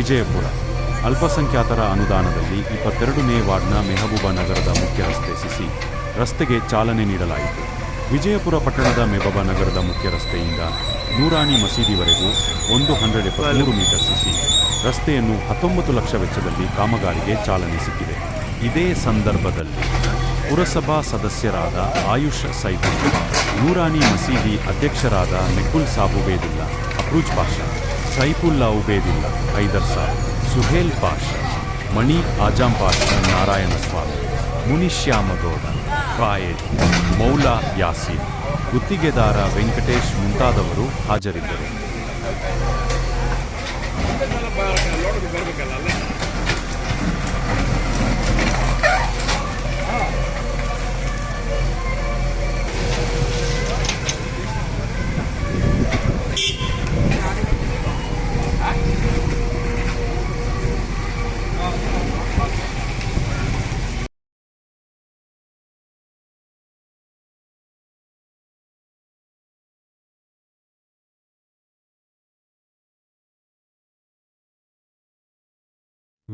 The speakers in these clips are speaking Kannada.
ವಿಜಯಪುರ. ಅಲ್ಪಸಂಖ್ಯಾತರ ಅನುದಾನದಲ್ಲಿ ಇಪ್ಪತ್ತೆರಡನೇ ವಾರ್ಡ್ನ ಮೆಹಬೂಬ ನಗರದ ಮುಖ್ಯ ರಸ್ತೆ ಸಿಸಿ ರಸ್ತೆಗೆ ಚಾಲನೆ ನೀಡಲಾಯಿತು. ವಿಜಯಪುರ ಪಟ್ಟಣದ ಮೆಹಬೂಬ ನಗರದ ಮುಖ್ಯ ರಸ್ತೆಯಿಂದ ನೂರಾಣಿ ಮಸೀದಿವರೆಗೂ ಒಂದು ಹಂಡ್ರೆಡ್ ಎಪ್ಪತ್ಮೂರು ಮೀಟರ್ ಸಿಸಿ ರಸ್ತೆಯನ್ನು ಹತ್ತೊಂಬತ್ತು ಲಕ್ಷ ವೆಚ್ಚದಲ್ಲಿ ಕಾಮಗಾರಿಗೆ ಚಾಲನೆ ಸಿಕ್ಕಿದೆ. ಇದೇ ಸಂದರ್ಭದಲ್ಲಿ ಪುರಸಭಾ ಸದಸ್ಯರಾದ ಆಯುಷ್ ಸೈಫುಲ್ ನೂರಾಣಿ ಮಸೀದಿ ಅಧ್ಯಕ್ಷರಾದ ನಿಕುಲ್ ಸಾಬುಬೇದುಲ್ಲಾ ಅಪ್ರೂಜ್ ಪಾಷಾ ಸೈಫುಲ್ಲಾ ಉಬೇದಿಲ್ಲ, ಹೈದರ್ ಸಾಬ್ ಸುಹೇಲ್ ಪಾಷ ಮಣಿ ಆಜಾಂ ಪಾಷ, ನಾರಾಯಣ ಸ್ವಾಮಿ ಮುನಿಶ್ಯಾಮಗೌಡ ಕಾಯೇಜ್ ಮೌಲಾ ಯಾಸೀನ್, ಗುತ್ತಿಗೆದಾರ ವೆಂಕಟೇಶ್ ಮುಂತಾದವರು ಹಾಜರಿದ್ದರು.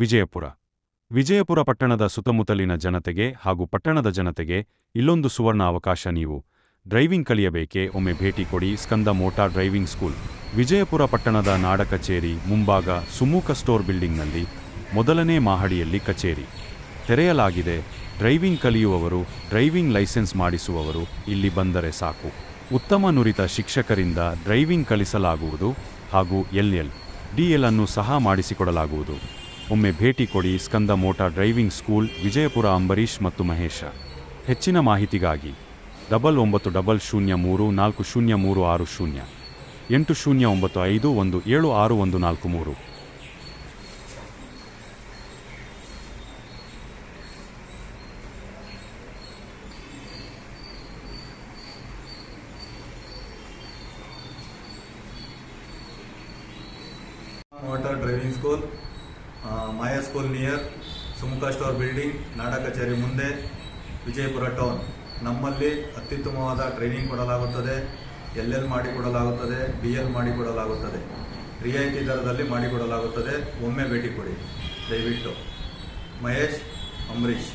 ವಿಜಯಪುರ. ವಿಜಯಪುರ ಪಟ್ಟಣದ ಸುತ್ತಮುತ್ತಲಿನ ಜನತೆಗೆ ಹಾಗೂ ಪಟ್ಟಣದ ಜನತೆಗೆ ಇಲ್ಲೊಂದು ಸುವರ್ಣ ಅವಕಾಶ ನೀವು. ಡ್ರೈವಿಂಗ್ ಕಲಿಯಬೇಕೆ, ಒಮ್ಮೆ ಭೇಟಿ ಕೊಡಿ Skanda motor driving school. Vijayapura ಪಟ್ಟಣದ ನಾಡ ಕಚೇರಿ, ಮುಂಭಾಗ ಸುಮೂಕ ಸ್ಟೋರ್ ಬಿಲ್ಡಿಂಗ್ನಲ್ಲಿ, ಮೊದಲನೇ ಮಹಡಿಯಲ್ಲಿ ಕಚೇರಿ. ತೆರೆಯಲಾಗಿದೆ, ಡ್ರೈವಿಂಗ್ ಕಲಿಯುವವರು, ಡ್ರೈವಿಂಗ್ ಲೈಸೆನ್ಸ್ ಮಾಡಿಸುವವರು ಇಲ್ಲಿ ಬಂದರೆ ಸಾಕು. ಉತ್ತಮ ನುರಿತ ಶಿಕ್ಷಕರಿಂದ ಡ್ರೈವಿಂಗ್ ಕಲಿಸಲಾಗುವುದು ಹಾಗೂ ಎಲ್ಎಲ್ ಡಿಎಲ್ ಅನ್ನು ಸಹ ಮಾಡಿಸಿಕೊಡಲಾಗುವುದು. ಒಮ್ಮೆ ಭೇಟಿ ಕೊಡಿ Skanda motor driving school Vijayapura Ambarish ಮತ್ತು ಮಹೇಶ ಹೆಚ್ಚಿನ ಮಾಹಿತಿಗಾಗಿ ಡಬಲ್ ಒಂಬತ್ತು ಡಬಲ್ ಶೂನ್ಯ ಮೂರು ನಾಲ್ಕು ಶೂನ್ಯ ಮೂರು ಆರು ಶೂನ್ಯ ಎಂಟು ಶೂನ್ಯ ಒಂಬತ್ತು ಐದು ಒಂದು ಏಳು ಆರು ಒಂದು ನಾಲ್ಕು ಮೂರು driving school Maya school near Sumukha store building, ನಾಡ ಕಚೇರಿ ಮುಂದೆ, ವಿಜಯಪುರ ಟೌನ್. ನಮ್ಮಲ್ಲಿ ಅತ್ಯುತ್ತಮವಾದ ಟ್ರೈನಿಂಗ್ ಕೊಡಲಾಗುತ್ತದೆ. ಎಲ್ ಎಲ್ ಮಾಡಿಕೊಡಲಾಗುತ್ತದೆ ಬಿ ಎಲ್ ಮಾಡಿಕೊಡಲಾಗುತ್ತದೆ ರಿಯಾಯಿತಿ ದರದಲ್ಲಿ ಮಾಡಿಕೊಡಲಾಗುತ್ತದೆ ಒಮ್ಮೆ ಭೇಟಿ ಕೊಡಿ. ದಯವಿಟ್ಟು. ಮಹೇಶ್ ಅಂಬರೀಶ್